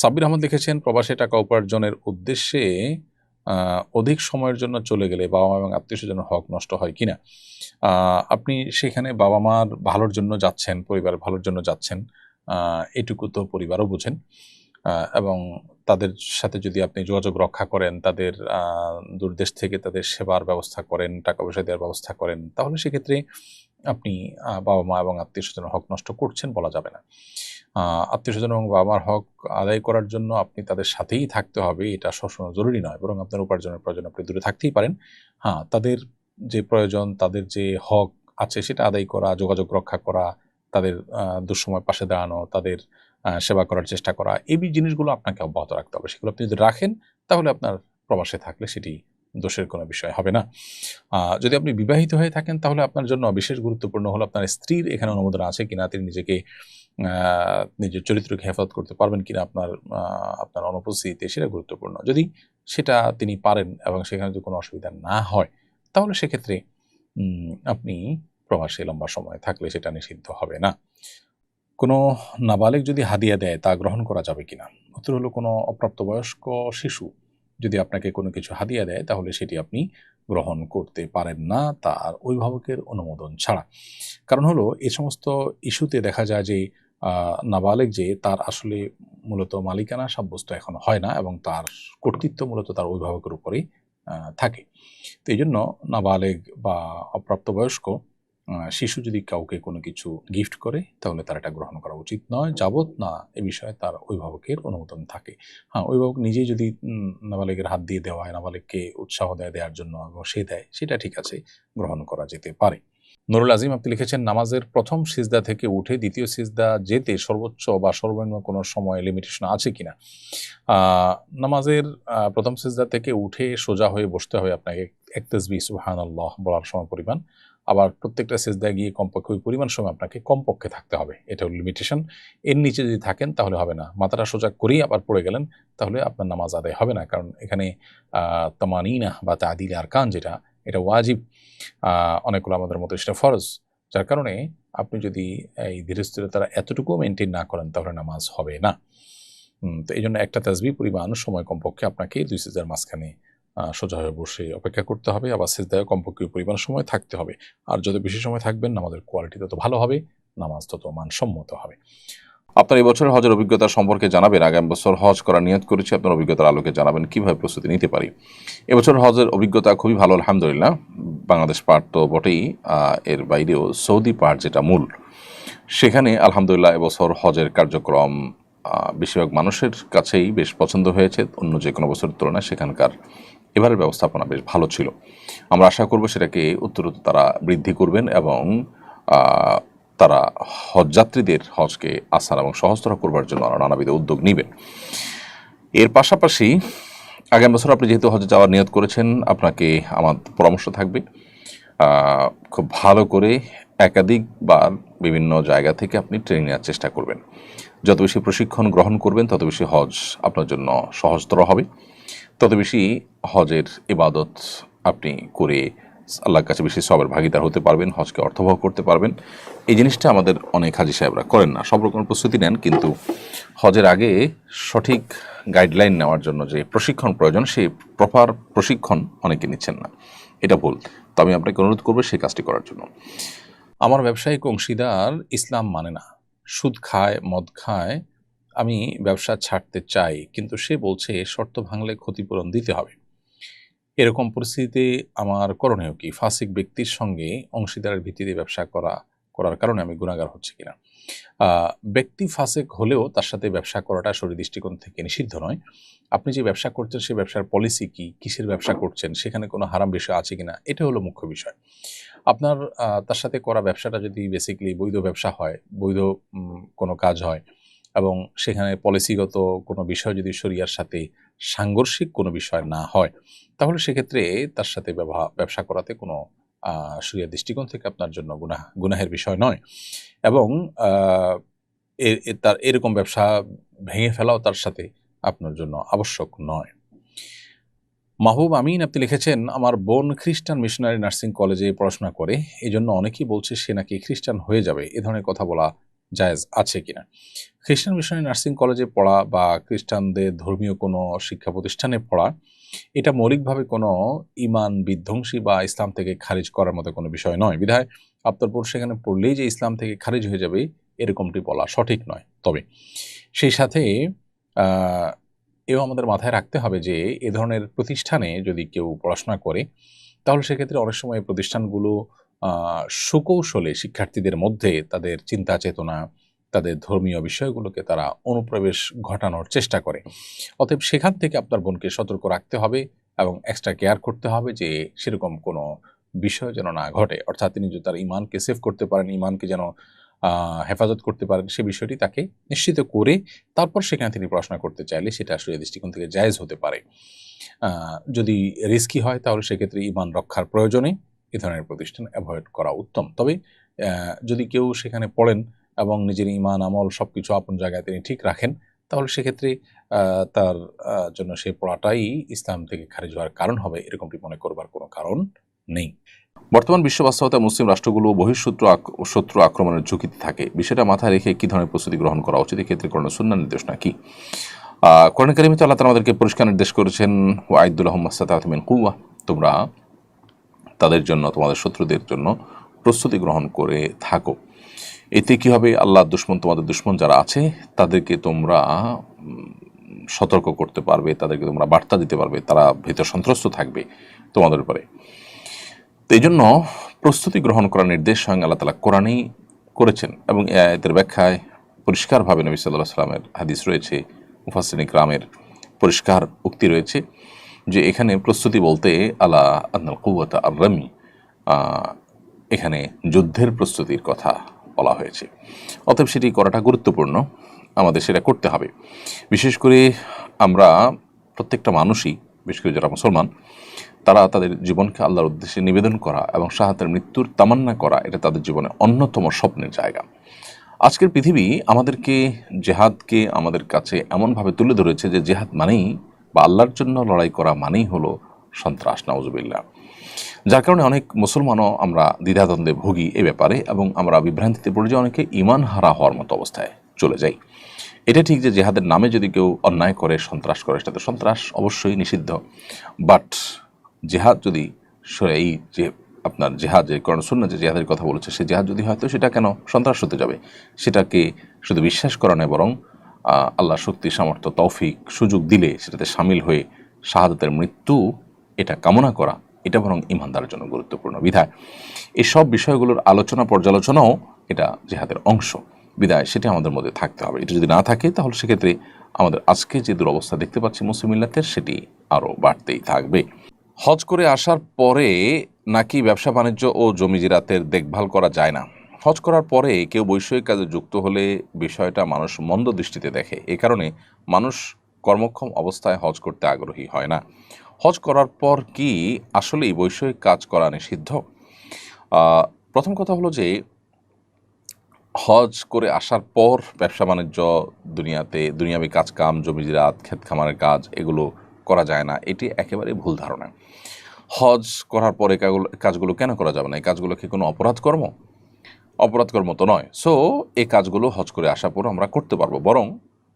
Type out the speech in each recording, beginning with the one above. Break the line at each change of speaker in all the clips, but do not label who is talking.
সাব্বির আহমদ লিখেছেন, প্রবাসে টাকা উপার্জনের উদ্দেশ্যে অধিক সময়ের জন্য চলে গেলে বাবা মা এবং আত্মীয় স্বজনের হক নষ্ট হয় কিনা? আপনি সেখানে বাবা মার ভালোর জন্য যাচ্ছেন, পরিবার ভালোর জন্য যাচ্ছেন এটুকু তো পরিবারও বুঝেন এবং তাদের সাথে যদি আপনি যোগাযোগ রক্ষা করেন, তাদের দূরদেশ থেকে তাদের সেবার ব্যবস্থা করেন, টাকা পয়সা দেওয়ার ব্যবস্থা করেন, তাহলে সেক্ষেত্রে আপনি বাবা মা এবং আত্মীয় স্বজনের হক নষ্ট করছেন বলা যাবে না। আত্মীয় স্বজন এবং বাবা মার হক আদায় করার জন্য আপনি তাদের সাথেই থাকতে হবে, এটা সবসময় জরুরি নয়, বরং আপনার উপার্জনের প্রয়োজন আপনি দূরে থাকতেই পারেন। হ্যাঁ তাদের যে প্রয়োজন, তাদের যে হক আছে, সেটা আদায় করা, যোগাযোগ রক্ষা করা, তাদের দুঃসময় পাশে দাঁড়ানো, তাদের সেবা করার চেষ্টা করা, এই জিনিসগুলো আপনাকে অব্যাহত রাখতে হবে। সেগুলো আপনি যদি রাখেন, তাহলে আপনার প্রবাসে থাকলে সেটি দোষের কোনো বিষয় হবে না। যদি আপনি বিবাহিত হয়ে থাকেন, তাহলে আপনার জন্য বিশেষ গুরুত্বপূর্ণ হলো আপনার স্ত্রীর এখানে অনুমোদন আছে কিনা, তিনি নিজেকে নিজের চরিত্রকে হেফাজত করতে পারবেন কিনা আপনার আপনার অনুপস্থিতিতে, সেটা গুরুত্বপূর্ণ। যদি সেটা তিনি পারেন এবং সেখানে যদি কোনো অসুবিধা না হয়, তাহলে সেক্ষেত্রে আপনি প্রবাসে লম্বা সময় থাকলে সেটা নিষিদ্ধ হবে না। কোনো নাবালিক যদি হাদিয়া দেয়, তা গ্রহণ করা যাবে কিনা? উত্তর হলো কোনো অপ্রাপ্তবয়স্ক শিশু যদি আপনাকে কোনো কিছু হাদিয়া দেয়, তাহলে সেটি আপনি গ্রহণ করতে পারেন না তার অভিভাবকের অনুমোদন ছাড়া। কারণ হলো, এ সমস্ত ইস্যুতে দেখা যায় যে নাবালেক যে, তার আসলে মূলত মালিকানা সাব্যস্ত এখন হয় না এবং তার কর্তৃত্ব মূলত তার অভিভাবকের উপরেই থাকে। তো এই জন্য নাবালেগ বা অপ্রাপ্তবয়স্ক শিশু যদি কাউকে কোনো কিছু গিফট করে তাহলে তার এটা গ্রহণ করা উচিত নয়। যাবত না এ বিষয়ে তার অভিভাবকের অনুমোদন থাকে। হ্যাঁ অভিভাবক নিজেই যদি উম, নাবালেগের হাত দিয়ে দেওয়া হয় নাবালেগকে উৎসাহ দেয় দেওয়ার জন্য সে দেয় সেটা ঠিক আছে গ্রহণ করা যেতে পারে। নুরুল আজিম আপনি লিখেছেন নামাজের প্রথম সিজদা থেকে উঠে দ্বিতীয় সিজদা যেতে সর্বোচ্চ বা সর্বনিম্ন কোনো সময় লিমিটেশন আছে কিনা? নামাজের প্রথম সিজদা থেকে উঠে সোজা হয়ে বসতে হবে আপনাকে এক তসবি সুহান আল্লাহ বলার সময় পরিমাণ। আবার প্রত্যেকটা সিজদায় গিয়ে কমপক্ষে ওই পরিমাণ সময় আপনাকে কমপক্ষে থাকতে হবে। এটা লিমিটেশন এর নিচে যদি থাকেন তাহলে হবে না। মাথাটা সোজা করেই আবার পড়ে গেলেন, তাহলে আপনার নামাজ আদায় হবে না। কারণ এখানে তামানিনা বা তাদিল আরকান যেটা, এটা ওয়াজিব। অনেকগুলো আমাদের মতো সেটা ফরজ। যার কারণে আপনি যদি এই ধীরস্থিরতারা এতটুকু মেনটেন না করেন, তাহলে নামাজ হবে না। তো এই জন্য একটা তাজবি পরিমাণ সময় কমপক্ষে আপনাকে দুই সিজার মাঝখানে সোজা হয়ে বসে অপেক্ষা করতে হবে। আবার সিজদায় কমপক্ষে পরিমাণ সময় থাকতে হবে। আর যত বেশি সময় থাকবেন, নামাজের কোয়ালিটি তত ভালো হবে, নামাজ তত মানসম্মত হবে। আপনার এই বছর হজের অভিজ্ঞতা সম্পর্কে জানাবেন। আগামী বছর হজ করার নিয়ত করেছি। আপনার অভিজ্ঞতার আলোকে জানাবেন কীভাবে প্রস্তুতি নিতে পারি। এবছর হজের অভিজ্ঞতা খুবই ভালো, আলহামদুলিল্লাহ। বাংলাদেশ পার্ট তো বটেই। এর বাইরেও সৌদি পার্ট যেটা মূল। সেখানে আলহামদুলিল্লাহ এবছর হজের কার্যক্রম বেশিরভাগ মানুষের কাছেই বেশ পছন্দ হয়েছে। অন্য যে কোনো বছরের তুলনায় সেখানকার এবারের ব্যবস্থাপনা বেশ ভালো ছিল। আমরা আশা করব সেটাকে উত্তরোত্তর তারা বৃদ্ধি করবেন এবং তারা হজযাত্রীদের হজকে আসান এবং সহজতর করবার জন্য নানাবিধ উদ্যোগ নেবেন। এর পাশাপাশি আগামী বছর আপনি যেহেতু হজে যাওয়ার নিয়ত করেছেন, আপনাকে আমার পরামর্শ থাকবে। খুব ভালো করে একাধিকবার বিভিন্ন জায়গা থেকে আপনি ট্রেনিং নেওয়ার চেষ্টা করবেন। যত বেশি প্রশিক্ষণ গ্রহণ করবেন, তত বেশি হজ আপনার জন্য সহজতর হবে। তত বেশি হজের ইবাদত আপনি করে আল্লাহর কাছে বেশি সবের ভাগিদার হতে পারবেন, হজকে অর্থবহ করতে পারবেন। এই জিনিসটা আমাদের অনেক হাজি সাহেবরা করেন না। সব রকমের প্রস্তুতি নেন, কিন্তু হজের আগে সঠিক গাইডলাইন নেওয়ার জন্য যে প্রশিক্ষণ প্রয়োজন সেই প্রপার প্রশিক্ষণ অনেকে নিচ্ছেন না। এটা ভুল। তো আমি আপনাকে অনুরোধ করব সেই কাজটি করার জন্য। আমার ব্যবসায়িক অংশীদার ইসলাম মানে না। সুদ খায়, মদ খায় আমি ব্যবসা ছাড়তে চাই, কিন্তু সে বলছে শর্ত ভাঙলে ক্ষতিপূরণ দিতে হবে। এরকম পরিস্থিতিতে আমার করণীয় কি? ফাসিক ব্যক্তির সঙ্গে অংশীদারের ভিত্তিতে ব্যবসা করা, করার কারণে আমি গুণাগার হচ্ছে কিনা? ব্যক্তি ফাসেক হলেও তার সাথে ব্যবসা করাটা শরীর দৃষ্টিকোণ থেকে নিষিদ্ধ নয়। আপনি যে ব্যবসা করছেন সেই ব্যবসার পলিসি কি? কিসের ব্যবসা করছেন? সেখানে কোনো হারাম বিষয় আছে কিনা? এটা হলো মুখ্য বিষয়। আপনার তার সাথে করা ব্যবসাটা যদি বেসিক্যালি বৈধ ব্যবসা হয়, বৈধ কোনো কাজ হয় এবং সেখানে পলিসিগত কোনো বিষয় যদি শরিয়ার সাথে সাংঘর্ষিক কোনো বিষয় না হয়, তাহলে সেক্ষেত্রে তার সাথে ব্যবসা করাতে কোনো শরিয়ার দৃষ্টিকোণ থেকে আপনার জন্য গুনাহ, গুনাহের বিষয় নয়। এবং তার এরকম ব্যবসা ভেঙে ফেলাও তার সাথে আপনার জন্য আবশ্যক নয়। মাহবুব আমিন, আপনি লিখেছেন, আমার বোন খ্রিস্টান মিশনারি নার্সিং কলেজে পড়াশোনা করে এই জন্য অনেকেই বলছে সে নাকি খ্রিস্টান হয়ে যাবে, এ ধরনের কথা বলা জায়েজ আছে কিনা? খ্রিস্টান মিশনারি নার্সিং কলেজে পড়া বা খ্রিস্টানদের ধর্মীয় কোনো শিক্ষা প্রতিষ্ঠানে পড়া, এটা মৌলিকভাবে কোনো ইমান বিধ্বংসী বা ইসলাম থেকে খারিজ করার মতো কোনো বিষয় নয়। বিধায় আফতারপুর সেখানে পড়লেই যে ইসলাম থেকে খারিজ হয়ে যাবে, এরকমটি বলা সঠিক নয়। তবে সেই সাথে এও আমাদের মাথায় রাখতে হবে যে, এ ধরনের প্রতিষ্ঠানে যদি কেউ পড়াশোনা করে, তাহলে সেক্ষেত্রে অনেক সময় প্রতিষ্ঠানগুলো সুকৌশলে শিক্ষার্থীদের মধ্যে তাদের চিন্তা চেতনা তাদের ধর্মীয় বিষয়গুলোকে তারা অনুপ্রবেশ ঘটানোর চেষ্টা করে। অতএব সেখান থেকে আপনার বোনকে সতর্ক রাখতে হবে এবং এক্সট্রা কেয়ার করতে হবে যে সেরকম কোনো বিষয় যেন না ঘটে। অর্থাৎ তিনি যদি তার ইমানকে সেভ করতে পারেন, ইমানকে যেন হেফাজত করতে পারেন, সে বিষয়টি তাকে নিশ্চিত করে তারপর সেখানে তিনি পড়াশোনা করতে চাইলে সেটা আসলে দৃষ্টিকোণ থেকে জায়েজ হতে পারে। যদি রিস্কি হয় তাহলে সেক্ষেত্রে ইমান রক্ষার প্রয়োজনে এ ধরনের প্রতিষ্ঠান অ্যাভয়েড করা উত্তম। তবে যদি কেউ সেখানে পড়েন এবং নিজের ইমান আমল সব কিছু আপন জায়গায় তিনি ঠিক রাখেন, তাহলে সেক্ষেত্রে তার জন্য সেই পড়াটাই ইসলাম থেকে খারিজ হওয়ার কারণ হবে, এরকমটি মনে করবার কোনো কারণ নেই। বর্তমান বিশ্ব বাস্তবতায় মুসলিম রাষ্ট্রগুলো বহিঃশত্রু শত্রু আক্রমণের ঝুঁকিতে থাকে। বিষয়টা মাথায় রেখে কি ধরনের প্রস্তুতি গ্রহণ করা উচিত? এক্ষেত্রে কোনো সুন্না নির্দেশনা কি কোরআন কারিমিতে আল্লাহ তালা আমাদেরকে পরিষ্কার নির্দেশ করেছেন ওয়াইদুল্লাহ মাসাতাহমিন কুয়া তোমরা তাদের জন্য, তোমাদের শত্রুদের জন্য প্রস্তুতি গ্রহণ করে থাকো। এতে কি হবে? আল্লাহ দুশ্মন, তোমাদের দুশ্মন যারা আছে, তাদেরকে তোমরা সতর্ক করতে পারবে, তাদেরকে তোমরা বার্তা দিতে পারবে, তারা ভীত সন্ত্রস্ত থাকবে তোমাদের উপরে। তো এই জন্য প্রস্তুতি গ্রহণ করার নির্দেশ স্বয়ং আল্লাহ তালা কোরআনেই করেছেন এবং এ আয়াতের ব্যাখ্যায় পরিষ্কারভাবে নবী সাল্লাহ সাল্লামের হাদিস রয়েছে মুফাসিন ইকরামের পরিষ্কার উক্তি রয়েছে যে এখানে প্রস্তুতি বলতে আলা আন্নাল কুয়াতা আর রামি এখানে যুদ্ধের প্রস্তুতির কথা। বলা হয়েছে। অতএব সেটি করাটা গুরুত্বপূর্ণ। আমাদের সেটা করতে হবে। বিশেষ করে আমরা প্রত্যেকটা মানুষই, বিশেষ করে যারা মুসলমান, তারা তাদের জীবনকে আল্লাহর উদ্দেশ্যে নিবেদন করা এবং শাহাতের মৃত্যুর তামান্না করা, এটা তাদের জীবনে অন্যতম স্বপ্নের জায়গা। আজকের পৃথিবী আমাদেরকে জেহাদকে আমাদের কাছে এমনভাবে তুলে ধরেছে যে জেহাদ মানেই বা আল্লাহর জন্য লড়াই করা মানেই হলো সন্ত্রাস, নাউজুবিল্লাহ। যার কারণে অনেক মুসলমানও আমরা দ্বিধাদ্বন্দ্বে ভুগি এ ব্যাপারে এবং আমরা বিভ্রান্তিতে পড়ে যাই, অনেকে ইমান হারা হওয়ার মতো অবস্থায় চলে যাই। এটা ঠিক যে জেহাদের নামে যদি কেউ অন্যায় করে, সন্ত্রাস করে সেটা তো সন্ত্রাস অবশ্যই নিষিদ্ধ। বাট জেহাদ যদি এই যে আপনার জেহাদ, যে করণ শূন্য যে জেহাদের কথা বলেছে, সে জেহাদ যদি হয়তো সেটা কেন সন্ত্রাস হতে যাবে? সেটাকে শুধু বিশ্বাস করা নয়, বরং আল্লাহ শক্তি, সামর্থ্য, তৌফিক, সুযোগ দিলে সেটাতে সামিল হয়ে শাহাদতের মৃত্যু, এটা কামনা করা এটা বরং ইমানদারের জন্য গুরুত্বপূর্ণ বিধায়। এসব বিষয়গুলোর আলোচনা, পর্যালোচনাও এটা জেহাদের অংশ। বিদায় সেটা আমাদের মধ্যে থাকতে হবে। এটা যদি না থাকে, তাহলে সেক্ষেত্রে আমাদের আজকে যে দুরবস্থা দেখতে পাচ্ছি মুসলিম মিল্লাতের, সেটি আরও বাড়তেই থাকবে। হজ করে আসার পরে নাকি ব্যবসা, বাণিজ্য ও জমি জিরাতের দেখভাল করা যায় না? হজ করার পরে কেউ বৈষয়িক কাজে যুক্ত হলে বিষয়টা মানুষ মন্দ দৃষ্টিতে দেখে। এ কারণে মানুষ কর্মক্ষম অবস্থায় হজ করতে আগ্রহী হয় না। হজ করার পর কি আসলেই বৈষয়িক কাজ করা নিষিদ্ধ? প্রথম কথা হলো যে, হজ করে আসার পর ব্যবসা বাণিজ্য দুনিয়াতে, দুনিয়াবি কাজ কাম জমিজিরাত ক্ষেত খামারের কাজ এগুলো করা যায় না। এটি একেবারে ভুল ধারণা। হজ করার পরে কাজগুলো কেন করা যাবে না? এই কাজগুলো কি কোনো অপরাধ কর্ম? অপরাধ কর্ম তো নয়। সো এই কাজগুলো হজ করে আসার পর আমরা করতে পারব। বরং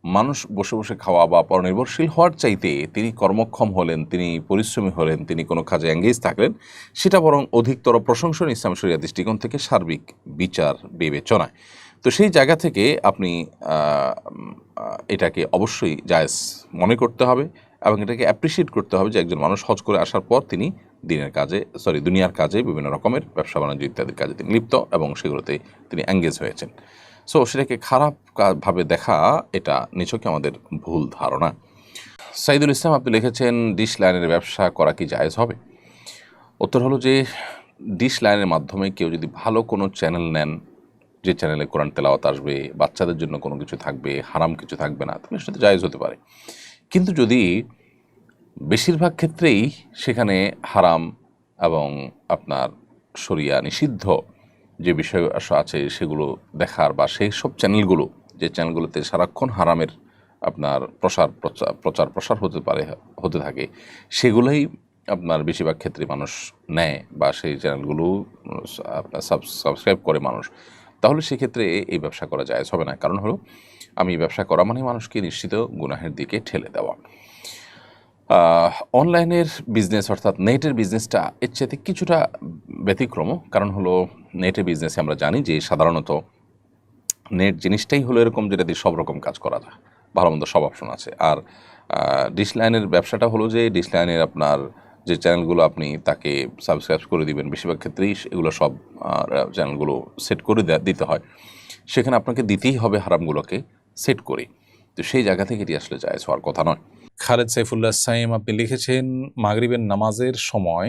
মানুষ বসে বসে খাওয়া বা পরনির্ভরশীল হওয়ার চাইতে তিনি কর্মক্ষম হলেন, তিনি পরিশ্রমী হলেন, তিনি কোনো কাজে এঙ্গেজ থাকলেন, সেটা বরং অধিকতর প্রশংসনীয় ইসলাম শরিয়া দৃষ্টিকোণ থেকে সার্বিক বিচার বিবেচনায়। তো সেই জায়গা থেকে আপনি এটাকে অবশ্যই জায়েজ মনে করতে হবে এবং এটাকে অ্যাপ্রিসিয়েট করতে হবে যে একজন মানুষ হজ করে আসার পর তিনি দিনের কাজে সরি দুনিয়ার কাজে বিভিন্ন রকমের ব্যবসা বাণিজ্য ইত্যাদির কাজে তিনি লিপ্ত এবং সেগুলোতে তিনি এঙ্গেজ হয়েছেন। সো সেটাকে খারাপ ভাবে দেখা, এটা নিছকে আমাদের ভুল ধারণা। সাইদুল ইসলাম আপনি লিখেছেন, ডিশ লাইনের ব্যবসা করা কি জায়েজ হবে? উত্তর হলো যে, ডিশ লাইনের মাধ্যমে কেউ যদি ভালো কোনো চ্যানেল নেন, যে চ্যানেলে কোরআন তেলাওয়াত আসবে, বাচ্চাদের জন্য কোনো কিছু থাকবে, হারাম কিছু থাকবে না, তাহলে সেটা জায়েজ হতে পারে। কিন্তু যদি বেশিরভাগ ক্ষেত্রেই সেখানে হারাম এবং আপনার শরিয়া নিষিদ্ধ যে বিষয় আছে সেগুলো দেখার বা সেই সব চ্যানেলগুলো, যে চ্যানেলগুলোতে সারাক্ষণ হারামের আপনার প্রসার প্রচার প্রসার হতে পারে, হতে থাকে, সেগুলোই আপনার বেশিরভাগ ক্ষেত্রে মানুষ নেয় বা সেই চ্যানেলগুলো আপনার সাবস্ক্রাইব করে মানুষ। তাহলে সেক্ষেত্রে এই ব্যবসা করা যায় হবে না। কারণ হলো, আমি ব্যবসা করা মানে মানুষকে নিশ্চিত গুনাহের দিকে ঠেলে দেওয়া। অনলাইনের বিজনেস অর্থাৎ নেটের বিজনেসটা এর চাইতে কিছুটা ব্যতিক্রম। কারণ হলো নেটের বিজনেসে আমরা জানি যে সাধারণত নেট জিনিসটাই হলো এরকম যেটা দিয়ে সব রকম কাজ করা যায়। ভালো মন্দ সব অপশন আছে। আর ডিশ লাইনের ব্যবসাটা হলো যে ডিশ লাইনের আপনার যে চ্যানেলগুলো আপনি তাকে সাবস্ক্রাইব করে দিবেন, বেশিরভাগ ক্ষেত্রেই এগুলো সব চ্যানেলগুলো সেট করে দিতে হয়। সেখানে আপনাকে দিতেই হবে হারামগুলোকে সেট করে। তো সেই জায়গা থেকে এটি আসলে যায় হওয়ার কথা নয়। খালেদ সাইফুল্লাহ সাইম আপনি লিখেছেন, মাগরিবের নামাজের সময়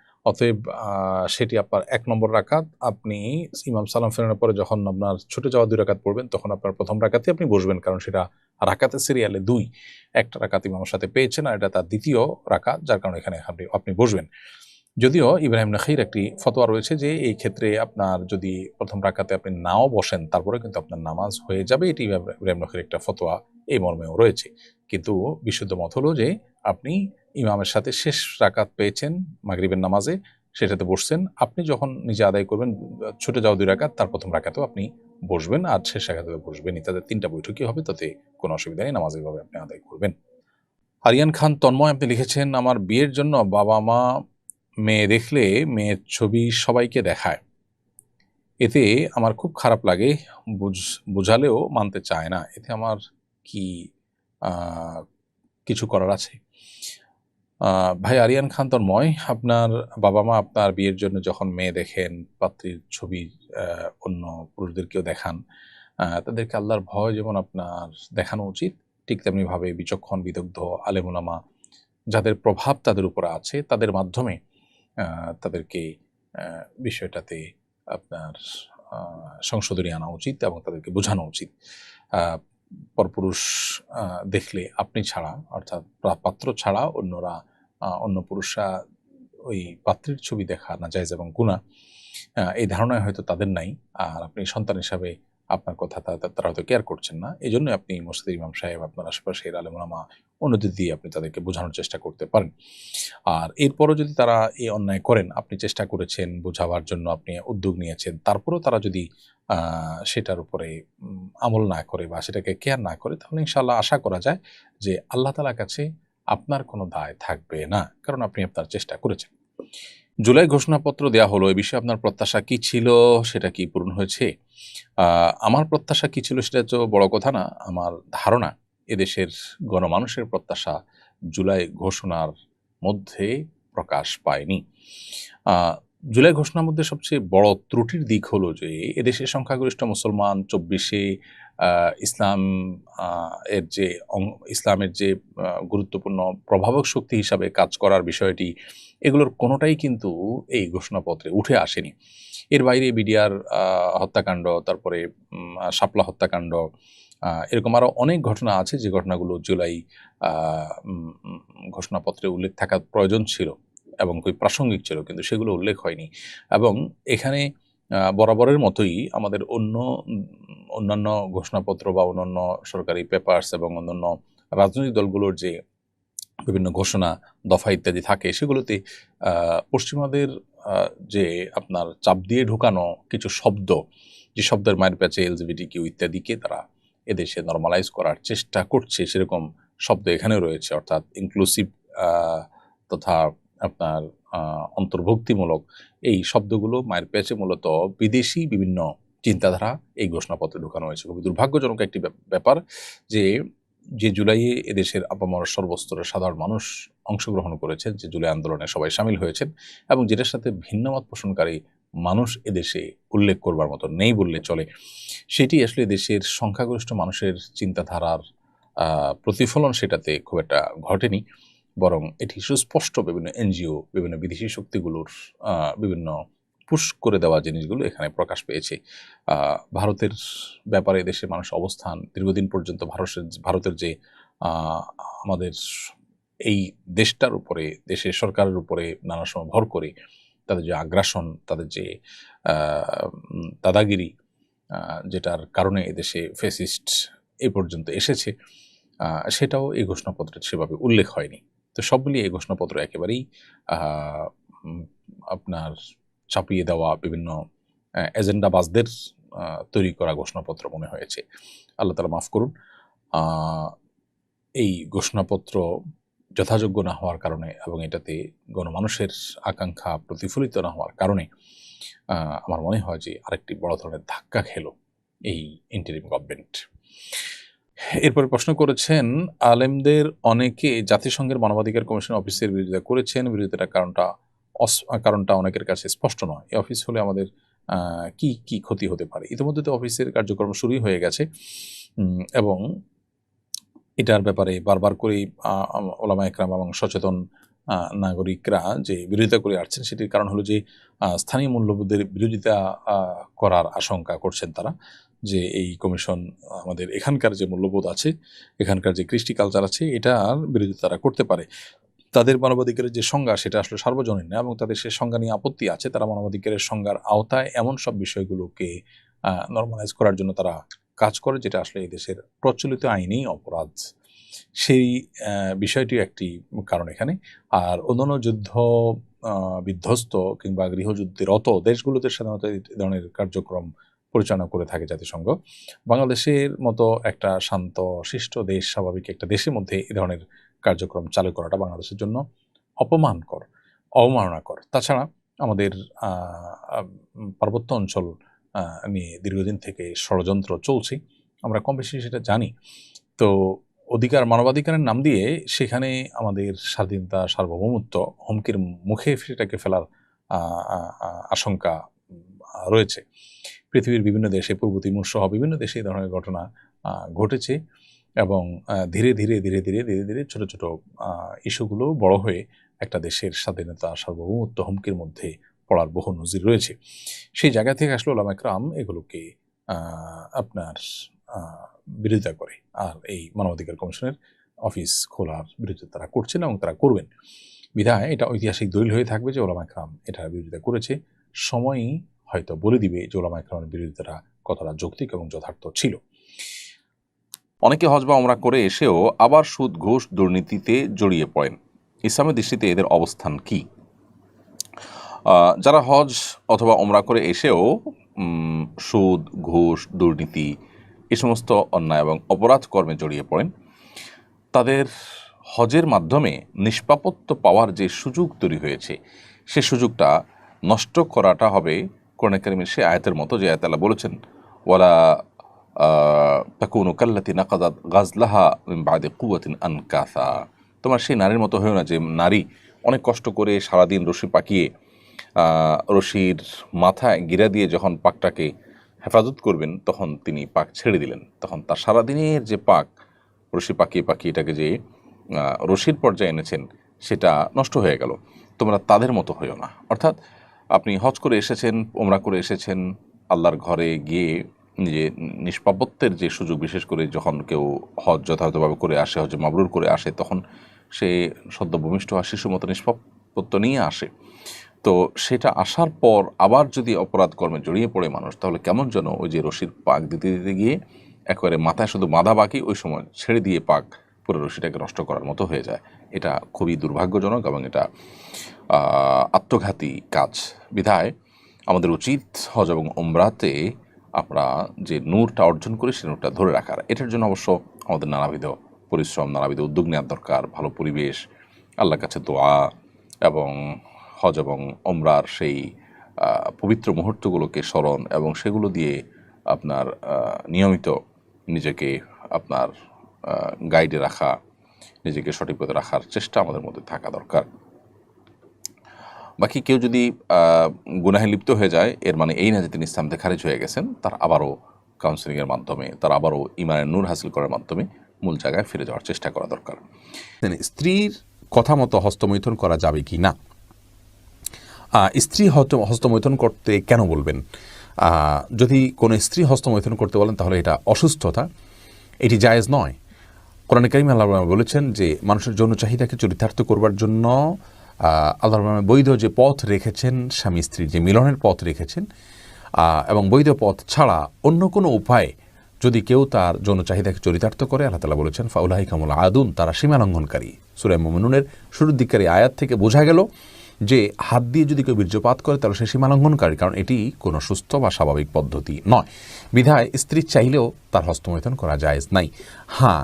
অতএব সেটি আপনার এক নম্বর রাকাত। আপনি ইমাম সালাম ফেরানোর পরে যখন আপনার ছুটে যাওয়া দুই রাকাত পড়বেন, তখন আপনার প্রথম রাকাতে আপনি বসবেন, কারণ সেটা রাকাতে সিরিয়ালে দুই। একটা রাকাত ইমামের সাথে পেয়েছেন আর এটা তার দ্বিতীয় রাকাত, যার কারণে এখানে আপনি আপনি বসবেন। যদিও ইব্রাহিম নাখির একটি ফতোয়া রয়েছে যে, এই ক্ষেত্রে আপনার যদি প্রথম রাকাতে আপনি নাও বসেন তারপরে কিন্তু আপনার নামাজ হয়ে যাবে। এটি ইব্রাহিম নাখির একটা ফতোয়া, এই মর্মেও রয়েছে। কিন্তু বিশুদ্ধ মত হলো যে, আপনি ইমামের সাথে শেষ রাকাত পেয়েছেন মাগরিবের নামাজে, সেটাতে বসছেন। আপনি যখন নিজে আদায় করবেন, ছুটে যাওয়া দুই রাকাত, তার প্রথম রাকাতেও আপনি বসবেন আর শেষ রাকাতে বসবেন তাদের তিনটা বৈঠকই হবে, তাতে কোনো অসুবিধা নেই নামাজ এইভাবে আপনি আদায় করবেন। আরিয়ান খান, তন্ময়, আপনি লিখেছেন, আমার বিয়ের জন্য বাবা মা মেয়ে দেখলে মেয়ের ছবি সবাইকে দেখায়। এতে আমার খুব খারাপ লাগে, বুঝ- বুঝালেও মানতে চায় না। এতে আমার কি কিছু করার আছে? ভাই আরিয়ান খান তন্ময় আপনার বাবা মা আপনার বিয়ের জন্য যখন মেয়ে দেখেন, পাত্রীর ছবি অন্য পুরুষদেরকেও দেখান তাদেরকে আল্লাহর ভয় যেমন আপনার দেখানো উচিত, ঠিক তেমনিভাবে বিচক্ষণ, বিদগ্ধ আলেমুলামা যাদের প্রভাব তাদের উপরে আছে, তাদের মাধ্যমে তাদেরকে বিষয়টাতে আপনার সংশোধনী আনা উচিত এবং তাদেরকে বোঝানো উচিত। পরপুরুষ দেখলে আপনি ছাড়া, অর্থাৎ পাত্র ছাড়া অন্যরা অন্য পুরুষরা ওই পাত্রের ছবি দেখা না যায় এবং গুণা এই ধারণায় হয়তো তাদের নাই। আর আপনি সন্তান হিসাবে আপনার কথা তারা হয়তো কেয়ার করছেন না। এই জন্য আপনি মসজিদ ইমাম সাহেব, আপনার আশেপাশের আলেমুলামা অন্যদের দিয়ে আপনি তাদেরকে বোঝানোর চেষ্টা করতে পারেন। আর এরপরও যদি তারা এই অন্যায় করেন, আপনি চেষ্টা করেছেন বোঝাবার জন্য, আপনি উদ্যোগ নিয়েছেন, তারপরেও তারা যদি সেটার উপরে আমল না করে বা সেটাকে কেয়ার না করে, তাহলে ইনশাল্লাহ আশা করা যায় যে আল্লাহ তালার কাছে আপনার কোনো দায় থাকবে না, কারণ আপনি আপনার চেষ্টা করেছেন। জুলাই ঘোষণাপত্র দেওয়া হলো এই বিষয়ে আপনার প্রত্যাশা কি ছিল, সেটা কি পূরণ হয়েছে? আমার প্রত্যাশা কি ছিল সেটা তো বড় কথা না, আমার ধারণা, এদেশের গণমানুষের প্রত্যাশা জুলাই ঘোষণার মধ্যে প্রকাশ পায়নি। জুলাই ঘোষণার মধ্যে সবচেয়ে বড় ত্রুটির দিক হলো যে, এদেশের সংখ্যাগরিষ্ঠ মুসলমান চব্বিশে ইসলাম এর যে ইসলামের যে গুরুত্বপূর্ণ প্রভাবক শক্তি হিসাবে কাজ করার বিষয়টি, এগুলোর কোনোটাই কিন্তু এই ঘোষণাপত্রে উঠে আসেনি। এর বাইরে বিডিআর হত্যাকাণ্ড, তারপরে শাপলা হত্যাকাণ্ড এরকম আরও অনেক ঘটনা আছে যে ঘটনাগুলো জুলাই ঘোষণাপত্রে উল্লেখ থাকার প্রয়োজন ছিল এবং খুবই প্রাসঙ্গিক ছিল, কিন্তু সেগুলো উল্লেখ হয়নি। এবং এখানে বরাবরের মতোই আমাদের অন্য, অন্যান্য ঘোষণাপত্র বা অন্যান্য সরকারি পেপার্স এবং অন্যান্য রাজনৈতিক দলগুলোর যে বিভিন্ন ঘোষণা, দফা ইত্যাদি থাকে, সেগুলোতে পশ্চিমাদের যে আপনার চাপ দিয়ে ঢুকানো কিছু শব্দ, যে শব্দের মায়ের প্যাচে এলজিবিটি কিউ ইত্যাদিকে তারা এদেশে নর্মালাইজ করার চেষ্টা করছে, সেরকম শব্দ এখানে রয়েছে, অর্থাৎ ইনক্লুসিভ তথা আপনার অন্তর্ভুক্তিমূলক। এই শব্দগুলো মায়ের প্যাচে মূলত বিদেশি বিভিন্ন চিন্তাধারা এই ঘোষণাপত্রে ঢোকানো হয়েছে। খুবই দুর্ভাগ্যজনক একটি ব্যাপ- ব্যাপার যে যে জুলাইয়ে এদেশের আপামর সর্বস্তরের সাধারণ মানুষ অংশগ্রহণ করেছেন, যে জুলাই আন্দোলনে সবাই সামিল হয়েছেন এবং যেটার সাথে ভিন্নমত পোষণকারী মানুষ এদেশে উল্লেখ করবার মতো নেই বললে চলে। সেটি আসলে দেশের সংখ্যাগরিষ্ঠ মানুষের চিন্তাধারার প্রতিফলন সেটাতে খুব একটা ঘটেনি। বরং এটি সুস্পষ্ট বিভিন্ন এনজিও, বিভিন্ন বিদেশি শক্তিগুলোর বিভিন্ন পুশ করে দেওয়া জিনিসগুলো এখানে প্রকাশ পেয়েছে। ভারতের ব্যাপারে দেশের মানুষ অবস্থান দীর্ঘদিন পর্যন্ত ভারতের ভারতের যে আমাদের এই দেশটার উপরে, দেশের সরকারের উপরে নানা সময় ভর করে, তাদের যে আগ্রাসন, তাদের যে দাদাগিরি যেটার কারণে এদেশে ফেসিস্ট এ পর্যন্ত এসেছে সেটাও এই ঘোষণাপত্রে সেভাবে উল্লেখ হয়নি। তো সব মিলিয়ে এই ঘোষণাপত্র একেবারেই আপনার চাপিয়ে দেওয়া বিভিন্ন এজেন্ডাবাজদের তৈরি করা ঘোষণাপত্র মনে হয়েছে। আল্লাহ তালা মাফ করুন। এই ঘোষণাপত্র যথাযোগ্য না হওয়ার কারণে এবং এটাতে গণমানুষের আকাঙ্ক্ষা প্রতিফলিত না হওয়ার কারণে আমার মনে হয় যে আরেকটি বড় ধরনের ধাক্কা খেলো এই ইন্টারিম গভর্নমেন্ট এরপরে প্রশ্ন করেছেন আলেমদের অনেকে জাতিসংঘের মানবাধিকার কমিশন অফিসের বিরোধিতা করেছেন। বিরোধিতার কারণটা কারণটা অনেকের কাছে স্পষ্ট নয়। এই অফিস হলে আমাদের কি কি ক্ষতি হতে পারে? ইতিমধ্যে তো অফিসের কার্যক্রম শুরুই হয়ে গেছে। এবং এটার ব্যাপারে বারবার আহ, ওলামা একরাম এবং সচেতন নাগরিকরা যে বিরোধিতা করে আসছেন সেটির কারণ হলো যে স্থানীয় মূল্যবোধের বিরোধিতা করার আশঙ্কা করছেন তারা। যে এই কমিশন আমাদের এখানকার যে মূল্যবোধ আছে, এখানকার যে কৃষ্টি কালচার আছে এটার বিরোধিতা তারা করতে পারে। তাদের মানবাধিকারের যে সংজ্ঞা, সেটা আসলে সার্বজনীন না এবং তাদের সে সংজ্ঞা নিয়ে আপত্তি আছে, তারা মানবাধিকারের সংজ্ঞার আওতায় এমন সব বিষয়গুলোকে নর্মালাইজ করার জন্য তারা কাজ করে, যেটা আসলে এই দেশের প্রচলিত আইনেই অপরাধ। সেই বিষয়টি একটি কারণ এখানে। আর অন্যান্য যুদ্ধ বিধ্বস্ত কিংবা গৃহযুদ্ধেরত দেশগুলোতে সাধারণত এই ধরনের কার্যক্রম পরিচালনা করে থাকে জাতিসংঘ। বাংলাদেশের মতো একটা শান্ত, শিষ্ট দেশ, স্বাভাবিক একটা দেশের মধ্যে এ ধরনের কার্যক্রম চালু করাটা বাংলাদেশের জন্য অপমানকর, অবমাননাকর। তাছাড়া আমাদের পার্বত্য অঞ্চল নিয়ে দীর্ঘদিন থেকে ষড়যন্ত্র চলছে, আমরা কম বেশি সেটা জানি। তো অধিকার, মানবাধিকারের নাম দিয়ে সেখানে আমাদের স্বাধীনতা, সার্বভৌমত্ব হুমকির মুখে সেটাকে ফেলার আশঙ্কা রয়েছে। পৃথিবীর বিভিন্ন দেশে পূর্ব তিমুর সহ বিভিন্ন দেশে এই ধরনের ঘটনা ঘটেছে এবং ধীরে ধীরে ধীরে ধীরে ধীরে ধীরে ছোট ছোট ইস্যুগুলো বড় হয়ে একটা দেশের স্বাধীনতা, সার্বভৌমত্ব হুমকির মধ্যে পড়ার বহু নজির রয়েছে। সেই জায়গা থেকে আসলে ওলামা একরাম এগুলোকে আপনার বিরোধিতা করে। আর এই মানবাধিকার কমিশনের অফিস খোলার বিরোধিতা তারা করছেন এবং তারা করবেন। বিধায় এটা ঐতিহাসিক দলিল হয়ে থাকবে যে ওলামা একরাম এটার বিরোধিতা করেছে। সময়ই হয়তো বলে দিবে যে ওলামা একরামের বিরোধিতাটা কতটা যৌক্তিক এবং যথার্থ ছিল।
অনেকে হজ বা ওমরা করে এসেও আবার সুদ, ঘোষ, দুর্নীতিতে জড়িয়ে পড়েন। ইসলামের দৃষ্টিতে এদের অবস্থান কি? যারা হজ অথবা ওমরা করে এসেও সুদ, ঘুষ, দুর্নীতি, এ সমস্ত অন্যায় এবং অপরাধ কর্মে জড়িয়ে পড়েন, তাদের হজের মাধ্যমে নিষ্পাপত্য পাওয়ার যে সুযোগ তৈরি হয়েছে, সে সুযোগটা নষ্ট করাটা হবে কোরআন কারিমের সে আয়াতের মতো যে আয়াত আল্লাহ বলেছেন, ওয়ালা তাকুনু কাল্লাতি নাকাদাত গাজলাহা বাদে কুয়াতিন আনকাসা। তোমার সেই নারীর মতো হয়েও না যে নারী অনেক কষ্ট করে সারাদিন রশি পাকিয়ে রশির মাথায় গিরা দিয়ে যখন পাকটাকে হেফাজত করবেন, তখন তিনি পাক ছেড়ে দিলেন। তখন তার সারাদিনের যে পাক, রশি পাকিয়ে পাকিয়ে এটাকে যে রশির পর্যায়ে এনেছেন, সেটা নষ্ট হয়ে গেল। তোমরা তাদের মতো হইও না। অর্থাৎ আপনি হজ করে এসেছেন ওমরা করে এসেছেন, আল্লাহর ঘরে গিয়ে যে নিষ্পাপত্বের যে সুযোগ, বিশেষ করে যখন কেউ হজ যথাযথভাবে করে আসে, হজ মাবরুর করে আসে, তখন সে সদ্য ভূমিষ্ঠ আর শিশুর মতো নিষ্পাপত্য নিয়ে আসে। তো সেটা আসার পর আবার যদি অপরাধ কর্মে জড়িয়ে পড়ে মানুষ, তাহলে কেমন যেন ওই যে রশির পাক দিতে দিতে গিয়ে একবারে মাথায় শুধু বাঁধা বাকি, ওই সময় ছেড়ে দিয়ে পাক পুরো রশিটাকে নষ্ট করার মতো হয়ে যায়। এটা খুবই দুর্ভাগ্যজনক এবং এটা আত্মঘাতী কাজ। বিধায় আমাদের উচিত হজ এবং ওমরাতে আমরা যে নূরটা অর্জন করি সে নূরটা ধরে রাখার। এটার জন্য অবশ্য আমাদের নানাবিধ পরিশ্রম, নানাবিধ উদ্যোগ নেওয়ার দরকার, ভালো পরিবেশ, আল্লাহর কাছে দোয়া এবং হজ এবং ওমরার সেই পবিত্র মুহূর্তগুলোকে স্মরণ এবং সেগুলো দিয়ে আপনার নিয়মিত নিজেকে আপনার গাইডে রাখা নিজেকে সঠিক পথে রাখার চেষ্টা আমাদের মধ্যে থাকা দরকার। বাকি কেউ যদি গুনাহে লিপ্ত হয়ে যায়, এর মানে এই না যে তিনি ইসলাম থেকে খারিজ হয়ে গেছেন, তার আবারও কাউন্সিলিংয়ের মাধ্যমে, তার আবারও ইমানের নূর হাসিল করার মাধ্যমে মূল জায়গায় ফিরে যাওয়ার চেষ্টা করা দরকার।
স্ত্রীর কথা মতো হস্তমৈথন করা যাবে কি না? স্ত্রী হস্তমৈথুন করতে কেন বলবেন? যদি কোনো স্ত্রী হস্তমৈথন করতে বলেন তাহলে এটা অসুস্থতা, এটি জায়েজ নয়। কোরআন কারিম আল্লাহ বলেছেন যে, মানুষের যৌন চাহিদাকে চরিতার্থ করবার জন্য আল্লাহ রহমান বৈধ যে পথ রেখেছেন স্বামী স্ত্রীর, যে মিলনের পথ রেখেছেন এবং বৈধ পথ ছাড়া অন্য কোনো উপায় যদি কেউ তার যৌন চাহিদাকে চরিতার্থ করে, আল্লাহ তালা বলেছেন ফাউলাহি কামুল আদুন, তারা সীমা লঙ্ঘনকারী। সুরাই মোমিনুনের শুরুর দিককার আয়াত থেকে বোঝা গেল যে, হাত দিয়ে যদি কেউ বীর্যপাত করে, তাহলে সে সীমা লঙ্ঘনকারী, কারণ এটি কোনো সুস্থ বা স্বাভাবিক পদ্ধতি নয়। বিধায় স্ত্রী চাইলেও তার হস্তমৈথন করা যায় নাই। হ্যাঁ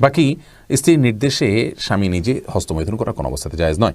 বাকি স্ত্রীর নির্দেশে স্বামী নিজে হস্তমৈথুন করা কোনো অবস্থাতে জায়জ নয়।